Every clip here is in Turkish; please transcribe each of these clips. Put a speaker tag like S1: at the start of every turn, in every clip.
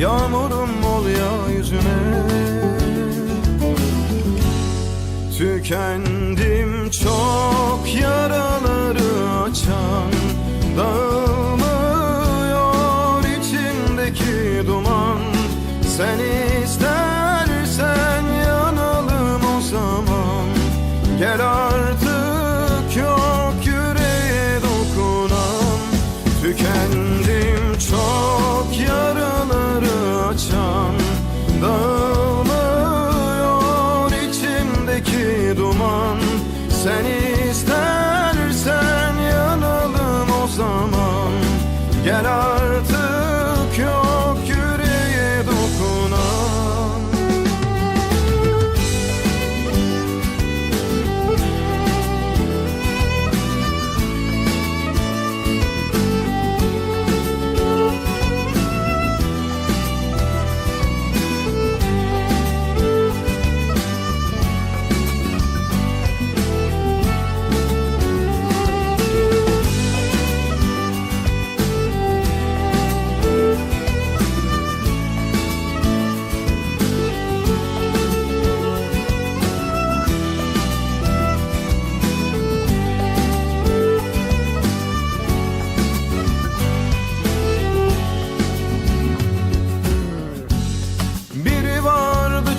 S1: Yağmurum ol ya yüzüme. Tükendim çok yaraları açan Dağılmıyor içimdeki duman. Sen duman Sen istersen yanalım o zaman. Gel artık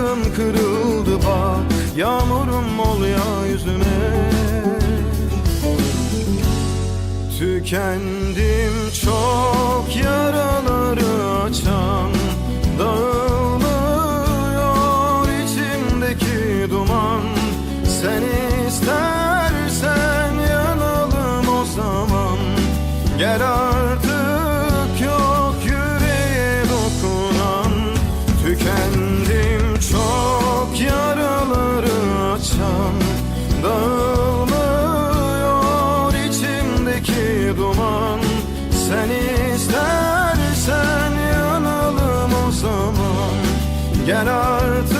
S1: Kanadım kırıldı bak Yağmurum ol ya yüzüme. Tükendim çok yaraları açan Dağılmıyor içimdeki duman. Sen istersen yanalım o zaman. Gel duman. Sen istersen yanalım o zaman. Gel artık